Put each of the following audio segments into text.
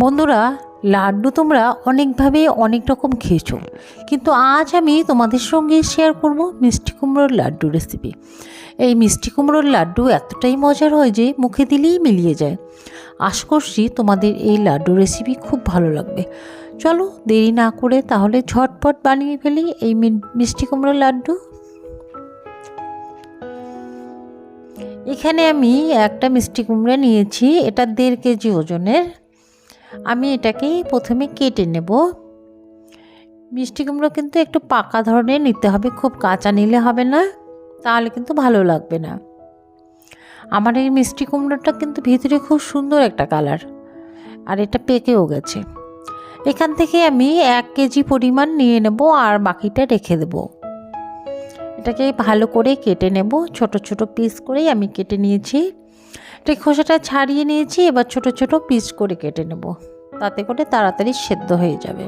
বন্ধুরা, লাড্ডু তোমরা অনেকভাবে অনেক রকম খেয়েছো। কিন্তু আজ আমি তোমাদের সঙ্গে শেয়ার করব মিষ্টি কুমড়োর লাড্ডু রেসিপি এই মিষ্টি কুমড়োর লাড্ডু এতটাই মজার হয় যে মুখে দিলেই মিলিয়ে যায়। আশা করছি তোমাদের এই লাড্ডু রেসিপি খুব ভালো লাগবে। চলো দেরি না করে তাহলে ঝটপট বানিয়ে ফেলি এই মিষ্টি কুমড়োর লাড্ডু। এখানে আমি একটা মিষ্টি কুমড়া নিয়েছি, এটা দেড় কেজি ওজনের। আমি এটাকে প্রথমে কেটে নেব। মিষ্টি কুমড়ো কিন্তু একটু পাকা ধরনের নিতে হবে, খুব কাঁচা নিলে হবে না, তাহলে কিন্তু ভালো লাগবে না। আমার এই মিষ্টি কুমড়োটা কিন্তু ভিতরে খুব সুন্দর একটা কালার, আর এটা পেকেও গেছে। এখান থেকে আমি এক কেজি পরিমাণ নিয়ে নেব আর বাকিটা রেখে দেবো। এটাকে ভালো করে কেটে নেব, ছোট ছোট পিস করেই আমি কেটে নিয়েছি। এটা খোসাটা ছাড়িয়ে নিয়েছি, এবার ছোট ছোট পিস করে কেটে নেব। তাতে করে তাড়াতাড়ি সেদ্ধ হয়ে যাবে।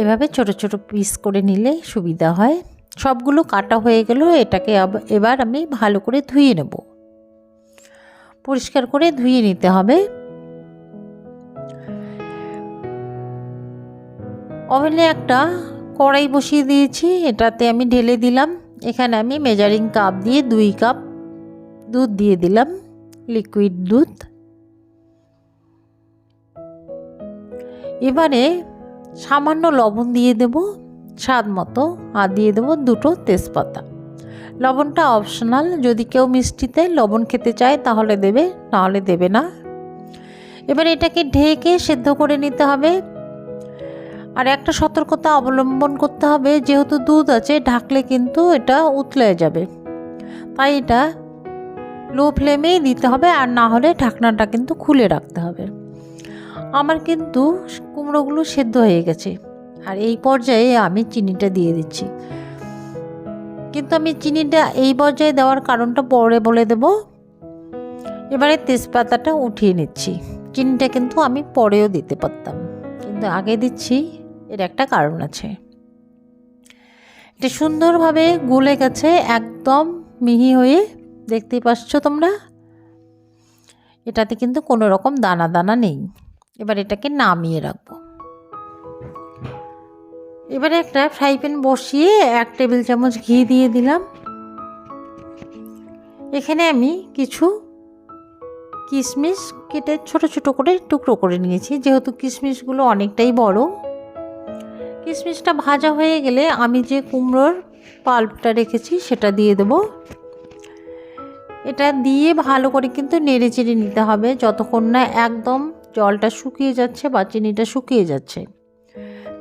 এভাবে ছোট ছোট পিস করে নিলে সুবিধা হয়। সবগুলো কাটা হয়ে গেল, এটাকে এবার আমি ভালো করে ধুয়ে নেব। পরিষ্কার করে ধুয়ে নিতে হবে। ওভেনে একটা কড়াই বসিয়ে দিয়েছি, এটাতে আমি ঢেলে দিলাম। এখানে আমি মেজারিং কাপ দিয়ে দুই কাপ দুধ দিয়ে দিলাম লিকুইড দুধ। এবারে সামান্য লবণ দিয়ে দেব, স্বাদ মতো, আর দিয়ে দেবো দুটো তেজপাতা। লবণটা অপশনাল যদি কেউ মিষ্টিতে লবণ খেতে চায় তাহলে দেবে, নাহলে দেবে না। এবার এটাকে ঢেকে সেদ্ধ করে নিতে হবে। আর একটা সতর্কতা অবলম্বন করতে হবে, যেহেতু দুধ আছে, ঢাকলে কিন্তু এটা উতলে যাবে। তাই এটা লো ফ্লেমেই দিতে হবে আর না হলে ঢাকনাটা কিন্তু খুলে রাখতে হবে। আমার কিন্তু কুমড়োগুলো সেদ্ধ হয়ে গেছে আর এই পর্যায়ে আমি চিনিটা দিয়ে দিচ্ছি। কিন্তু আমি চিনিটা এই পর্যায়ে দেওয়ার কারণটা পরে বলে দেব। এবারে তেজপাতাটা উঠিয়ে নিচ্ছি। চিনিটা কিন্তু আমি পরেও দিতে পারতাম। কিন্তু আগে দিচ্ছি, এর একটা কারণ আছে। এটা সুন্দরভাবে গুলে গেছে, একদম মিহি হয়ে দেখতেই পাচ্ছ তোমরা? এটাতে কিন্তু কোনো রকম দানা দানা নেই। এবার এটাকে নামিয়ে রাখব। এবারে একটা ফ্রাই প্যান বসিয়ে এক টেবিল চামচ ঘি দিয়ে দিলাম। এখানে আমি কিছু কিশমিশ কেটে ছোট ছোট করে টুকরো করে নিয়েছি। যেহেতু কিশমিশগুলো অনেকটাই বড়। কিশমিশটা ভাজা হয়ে গেলে আমি যে কুমড়োর পাল্পটা রেখেছি সেটা দিয়ে দেবো। এটা দিয়ে ভালো করে কিন্তু নেড়ে চেড়ে নিতে হবে। যতক্ষণ না একদম জলটা শুকিয়ে যাচ্ছে বা চিনিটা শুকিয়ে যাচ্ছে।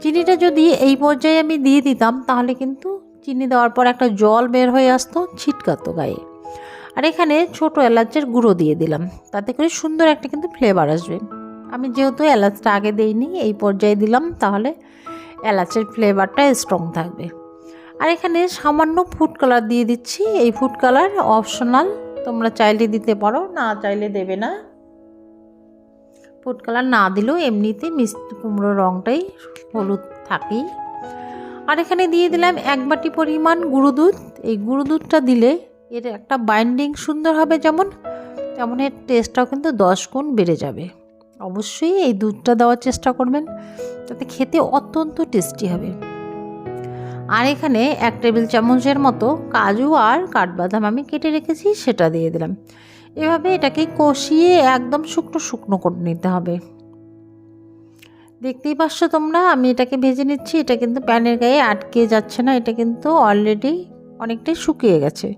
চিনিটা যদি এই পর্যায়ে আমি দিয়ে দিতাম, তাহলে কিন্তু চিনি দেওয়ার পর একটা জল বের হয়ে আসতো, ছিটকাতো গায়ে। আর এখানে ছোট এলাচের গুঁড়ো দিয়ে দিলাম। তাতে করে সুন্দর একটা কিন্তু ফ্লেভার আসবে। আমি যেহেতু এলাচটা আগে দিইনি, এই পর্যায়ে দিলাম, তাহলে এলাচের ফ্লেভারটা স্ট্রং থাকবে। আর এখানে সামান্য ফুড কালার দিয়ে দিচ্ছি। এই ফুড কালার অপশনাল তোমরা চাইলে দিতে পারো, না চাইলে দেবে না। ফুড কালার না দিলেও এমনিতে মিষ্টি কুমড়োর রঙটাই হলুদ থাকেই। আর এখানে দিয়ে দিলাম এক বাটি পরিমাণ গুঁড়ো দুধ। এই গুঁড়ো দুধটা দিলে এর একটা বাইন্ডিং সুন্দর হবে যেমন, তেমন এর টেস্টটাও কিন্তু দশ গুণ বেড়ে যাবে। অবশ্যই এই দুধটা দেওয়ার চেষ্টা করবেন, তাতে খেতে অত্যন্ত টেস্টি হবে। আর এখানে এক টেবিল চামচের মতো কাজু আর কাঠবাদাম আমি কেটে রেখেছি, সেটা দিয়ে দিলাম। এভাবে এটাকে কষিয়ে একদম শুকনো শুকনো করে নিতে হবে। দেখতেই পাচ্ছ তোমরা, আমি এটাকে ভেজে নিচ্ছি, এটা কিন্তু প্যানের গায়ে আটকে যাচ্ছে না, এটা কিন্তু অলরেডি অনেকটাই শুকিয়ে গেছে।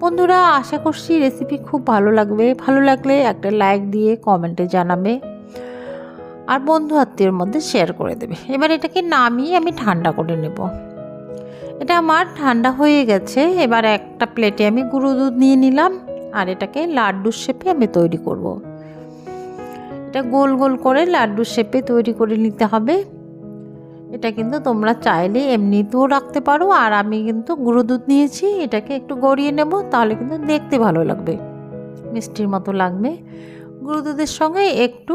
বন্ধুরা, আশা করছি রেসিপি খুব ভালো লাগবে। ভালো লাগলে একটা লাইক দিয়ে কমেন্টে জানাবে। আর বন্ধু আত্মীয়র মধ্যে শেয়ার করে দেবে। এবার এটাকে নামিয়ে আমি ঠান্ডা করে নেব। এটা আমার ঠান্ডা হয়ে গেছে। এবার একটা প্লেটে আমি গুঁড়ো দুধ নিয়ে নিলাম আর এটাকে লাড্ডুর শেপে আমি তৈরি করব। এটা গোল গোল করে লাড্ডুর শেপে তৈরি করে নিতে হবে। এটা কিন্তু তোমরা চাইলে এমনিতেও রাখতে পারো আর আমি কিন্তু গুঁড়ো দুধ নিয়েছি, এটাকে একটু গড়িয়ে নেব তাহলে কিন্তু দেখতে ভালো লাগবে। মিষ্টির মতো লাগবে। গুঁড়ো দুধের সঙ্গে একটু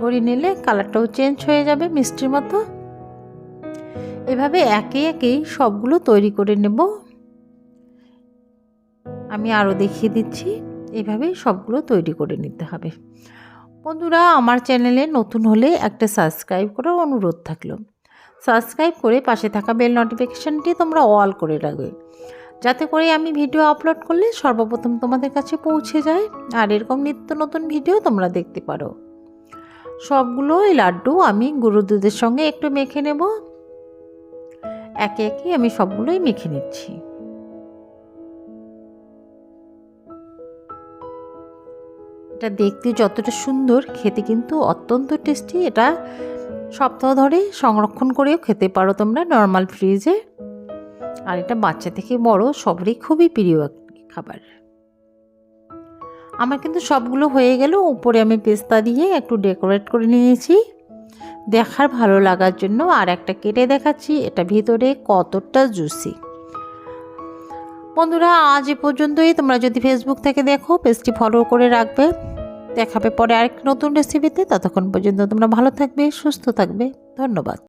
গড়িয়ে নিলে কালারটাও চেঞ্জ হয়ে যাবে মিষ্টির মতো। এভাবে একে একেই সবগুলো তৈরি করে নেব। আমি আরও দেখিয়ে দিচ্ছি এভাবেই সবগুলো তৈরি করে নিতে হবে। বন্ধুরা, আমার চ্যানেলে নতুন হলে একটা সাবস্ক্রাইব করার অনুরোধ থাকল। সাবস্ক্রাইব করে পাশে থাকা বেল নোটিফিকেশানটি তোমরা অল করে রাখবে। যাতে করে আমি ভিডিও আপলোড করলে সর্বপ্রথম তোমাদের কাছে পৌঁছে যায় আর এরকম নিত্য নতুন ভিডিও তোমরা দেখতে পারো। সবগুলো এই লাড্ডু আমি গুঁড়ো দুধের সঙ্গে একটু মেখে নেব। একে একে আমি সবগুলোই মেখে নিচ্ছি। এটা দেখতে যতটা সুন্দর, খেতে কিন্তু অত্যন্ত টেস্টি এটা সপ্তাহ ধরে সংরক্ষণ করেও খেতে পারো তোমরা নর্মাল ফ্রিজে আর এটা বাচ্চা থেকে বড়, সবারই খুবই প্রিয় খাবার। আমার কিন্তু সবগুলো হয়ে গেল, উপরে আমি পেস্তা দিয়ে একটু ডেকোরেট করে নিয়েছি। দেখার ভালো লাগার জন্য আর একটা কেটে দেখাচ্ছি, এটা ভিতরে কতটা জুসি। বন্ধুরা, আজ এ পর্যন্তই। তোমরা যদি ফেসবুক থেকে দেখো, পেজটি ফলো করে রাখবে। দেখাবে পরে আরেকটি নতুন রেসিপিতে ততক্ষণ পর্যন্ত তোমরা ভালো থাকবে, সুস্থ থাকবে। ধন্যবাদ।